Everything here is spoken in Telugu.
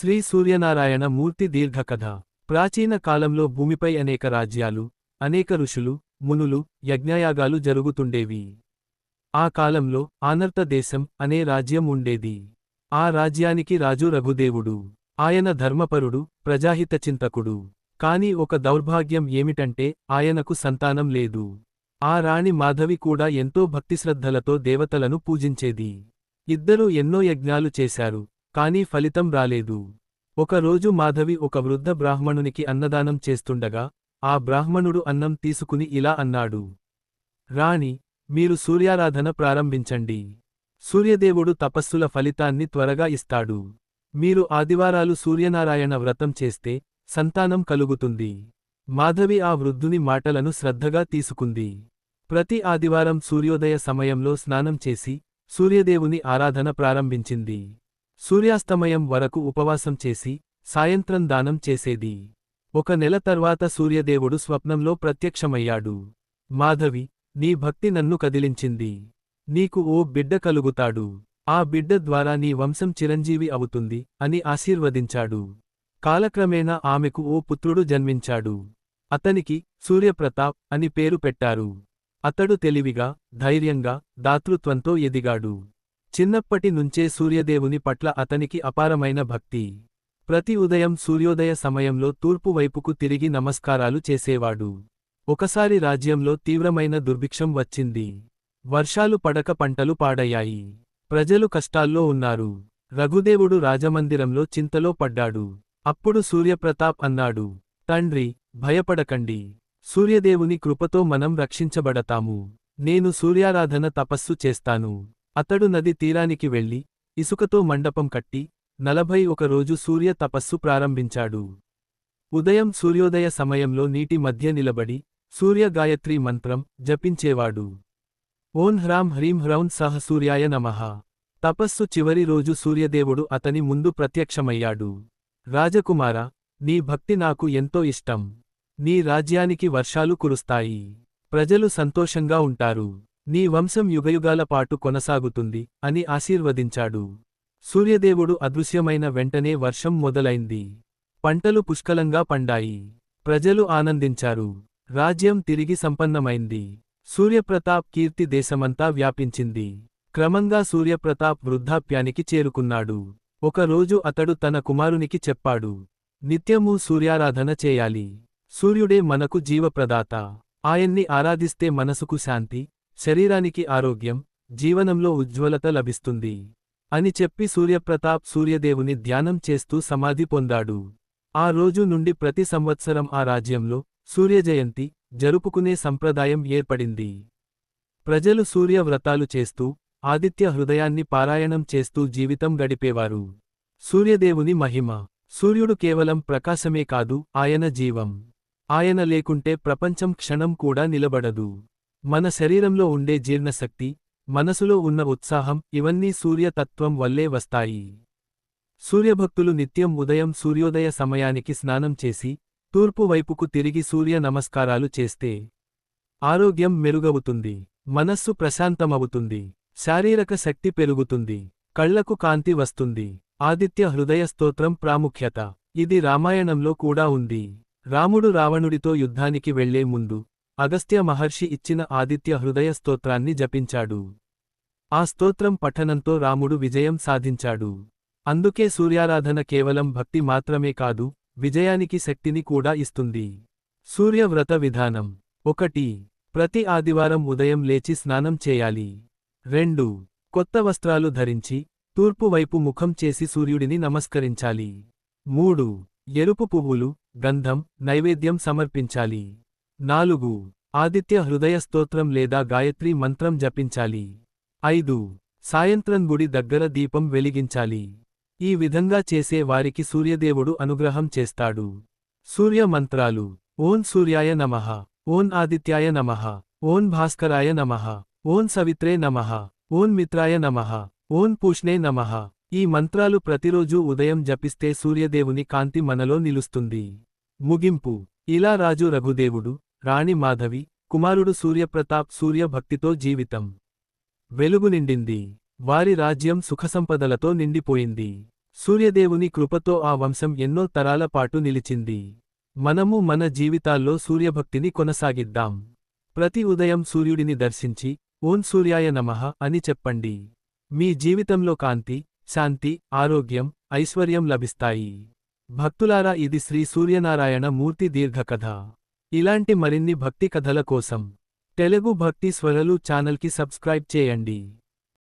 శ్రీ సూర్యనారాయణ మూర్తి దీర్ఘకథ. ప్రాచీన కాలంలో భూమిపై అనేక రాజ్యాలు అనేక ఋషులు మునులు యజ్ఞయాగాలు జరుగుతుండేవి. ఆ కాలంలో ఆనర్త దేశం అనే రాజ్యం ఉండేది. ఆ రాజ్యానికి రాజు రఘుదేవుడు. ఆయన ధర్మపరుడు ప్రజాహితచింతకుడు కాని ఒక దౌర్భాగ్యం ఏమిటంటే ఆయనకు సంతానం లేదు. ఆ రాణి మాధవి కూడా ఎంతో భక్తిశ్రద్ధలతో దేవతలను పూజించేది. ఇద్దరూ ఎన్నో యజ్ఞాలు చేశారు. కానీ ఫలితం రాలేదు. ఒకరోజు మాధవి ఒక వృద్ధ బ్రాహ్మణునికి అన్నదానం చేస్తుండగా ఆ బ్రాహ్మణుడు అన్నం తీసుకుని ఇలా అన్నాడు. రాణి మీరు సూర్యారాధన ప్రారంభించండి. సూర్యదేవుడు తపస్సుల ఫలితాన్ని త్వరగా ఇస్తాడు. మీరు ఆదివారాలు సూర్యనారాయణ వ్రతం చేస్తే సంతానం కలుగుతుంది. మాధవి ఆ వృద్ధుని మాటలను శ్రద్ధగా తీసుకుంది. ప్రతి ఆదివారం సూర్యోదయ సమయంలో స్నానం చేసి సూర్యదేవుని ఆరాధన ప్రారంభించింది. సూర్యాస్తమయం వరకు ఉపవాసం చేసి సాయంత్రం దానం చేసేది. ఒక నెల తర్వాత సూర్యదేవుడు స్వప్నంలో ప్రత్యక్షమయ్యాడు. మాధవి నీ భక్తి నన్ను కదిలించింది. నీకు ఓ బిడ్డ కలుగుతాడు. ఆ బిడ్డ ద్వారా నీ వంశం చిరంజీవి అవుతుంది అని ఆశీర్వదించాడు. కాలక్రమేణా ఆమెకు ఓ పుత్రుడు జన్మించాడు. అతనికి సూర్యప్రతాప్ అని పేరు పెట్టారు. అతడు తెలివిగా ధైర్యంగా దాతృత్వంతో ఎదిగాడు. చిన్నప్పటి నుంచే సూర్యదేవుని పట్ల అతనికి అపారమైన భక్తి. ప్రతి ఉదయం సూర్యోదయ సమయంలో తూర్పు వైపుకు తిరిగి నమస్కారాలు చేసేవాడు. ఒకసారి రాజ్యంలో తీవ్రమైన దుర్భిక్షం వచ్చింది. వర్షాలు పడక పంటలు పాడయ్యాయి. ప్రజలు కష్టాల్లో ఉన్నారు. రఘుదేవుడు రాజమందిరంలో చింతలో పడ్డాడు. అప్పుడు సూర్యప్రతాప్ అన్నాడు తండ్రి భయపడకండి. సూర్యదేవుని కృపతో మనం రక్షించబడతాము. నేను సూర్యారాధన తపస్సు చేస్తాను. అతడు నది తీరానికి వెళ్ళి ఇసుకతో మండపం కట్టి నలభై ఒకరోజు సూర్య తపస్సు ప్రారంభించాడు. ఉదయం సూర్యోదయ సమయంలో నీటి మధ్య నిలబడి సూర్య గాయత్రి మంత్రం జపించేవాడు. ఓం హ్రాం హ్రీం హ్రౌం సహ సూర్యాయ నమః. తపస్సు చివరి రోజు సూర్యదేవుడు అతని ముందు ప్రత్యక్షమయ్యాడు. రాజకుమార నీ భక్తి నాకు ఎంతో ఇష్టం. నీ రాజ్యానికి వర్షాలు కురుస్తాయి. ప్రజలు సంతోషంగా ఉంటారు. నీ వంశం యుగయుగాల పాటు కొనసాగుతుంది అని ఆశీర్వదించాడు. సూర్యదేవుడు అదృశ్యమైన వెంటనే వర్షం మొదలైంది. పంటలు పుష్కలంగా పండాయి. ప్రజలు ఆనందించారు. రాజ్యం తిరిగి సంపన్నమైంది. సూర్యప్రతాప్ కీర్తి దేశమంతా వ్యాపించింది. క్రమంగా సూర్యప్రతాప్ వృద్ధాప్యానికి చేరుకున్నాడు. ఒకరోజు అతడు తన కుమారునికి చెప్పాడు నిత్యమూ సూర్యారాధన చేయాలి. సూర్యుడే మనకు జీవప్రదాత. ఆయన్ని ఆరాధిస్తే మనసుకు శాంతి శరీరానికి ఆరోగ్యం జీవనంలో ఉజ్వలత లభిస్తుంది అని చెప్పి సూర్యప్రతాప్ సూర్యదేవుని ధ్యానం చేస్తూ సమాధి పొందాడు. ఆ రోజు నుండి ప్రతి సంవత్సరం ఆ రాజ్యంలో సూర్యజయంతి జరుపుకునే సంప్రదాయం ఏర్పడింది. ప్రజలు సూర్యవ్రతాలు చేస్తూ ఆదిత్య హృదయాన్ని పారాయణం చేస్తూ జీవితం గడిపేవారు. సూర్యదేవుని మహిమ సూర్యుడు కేవలం ప్రకాశమే కాదు ఆయన జీవం. ఆయన లేకుంటే ప్రపంచం క్షణం కూడా నిలబడదు. మన శరీరంలో ఉండే జీర్ణశక్తి మనసులో ఉన్న ఉత్సాహం ఇవన్నీ సూర్యతత్వం వల్లే వస్తాయి. సూర్యభక్తులు నిత్యం ఉదయం సూర్యోదయ సమయానికి స్నానం చేసి తూర్పు వైపుకు తిరిగి సూర్య నమస్కారాలు చేస్తే ఆరోగ్యం మెరుగవుతుంది మనస్సు ప్రశాంతమవుతుంది శారీరక శక్తి పెరుగుతుంది కళ్ళకు కాంతి వస్తుంది ఆదిత్య హృదయ స్తోత్రం ప్రాముఖ్యత. ఇది రామాయణంలో కూడా ఉంది. రాముడు రావణుడితో యుద్ధానికి వెళ్ళే ముందు అగస్త్య మహర్షి ఇచ్చిన ఆదిత్య హృదయ స్తోత్రాన్ని జపించాడు. ఆ స్తోత్రం పఠనంతో రాముడు విజయం సాధించాడు. అందుకే సూర్యారాధన కేవలం భక్తి మాత్రమే కాదు విజయానికి శక్తిని కూడా ఇస్తుంది. సూర్యవ్రత విధానం. ఒకటి. ప్రతి ఆదివారం ఉదయం లేచి స్నానం చేయాలి. రెండు. కొత్త వస్త్రాలు ధరించి తూర్పు వైపు ముఖం చేసి సూర్యుడిని నమస్కరించాలి. మూడు. ఎరుపు పువ్వులు గంధం నైవేద్యం సమర్పించాలి. నాలుగు. ఆదిత్య హృదయ స్తోత్రం లేదా గాయత్రి మంత్రం జపించాలి. ఐదు. సాయంత్రం గుడి దగ్గర దీపం వెలిగించాలి. ఈ విధంగా చేసే వారికి సూర్యదేవుడు అనుగ్రహం చేస్తాడు. సూర్య మంత్రాలు. ఓం సూర్యాయ నమః. ఓం ఆదిత్యాయ నమః. ఓం భాస్కరాయ నమః. ఓం సవిత్రే నమః. ఓం మిత్రాయ నమః. ఓం పూష్ణే నమః. ఈ మంత్రాలు ప్రతిరోజూ ఉదయం జపిస్తే సూర్యదేవుని కాంతి మనలో నిలుస్తుంది. ముగింపు. ఇలా రాజు రఘుదేవుడు రాణి మాధవి కుమారుడు సూర్యప్రతాప్ సూర్యభక్తితో జీవితం. వెలుగు నిండింది. వారి రాజ్యం సుఖసంపదలతో నిండిపోయింది. సూర్యదేవుని కృపతో ఆ వంశం ఎన్నో తరాల పాటు నిలిచింది. మనము మన జీవితాల్లో సూర్యభక్తిని కొనసాగిద్దాం. ప్రతి ఉదయం సూర్యుడిని దర్శించి ఓం సూర్యాయ నమః అని చెప్పండి. మీ జీవితంలో కాంతి శాంతి ఆరోగ్యం ఐశ్వర్యం లభిస్తాయి. భక్తులారా ఇది శ్రీ సూర్యనారాయణ మూర్తి దీర్ఘకథ. ఇలాంటి మరిన్ని భక్తి కథల కోసం తెలుగు భక్తి స్వరలు ఛానల్కి సబ్స్క్రైబ్ చేయండి.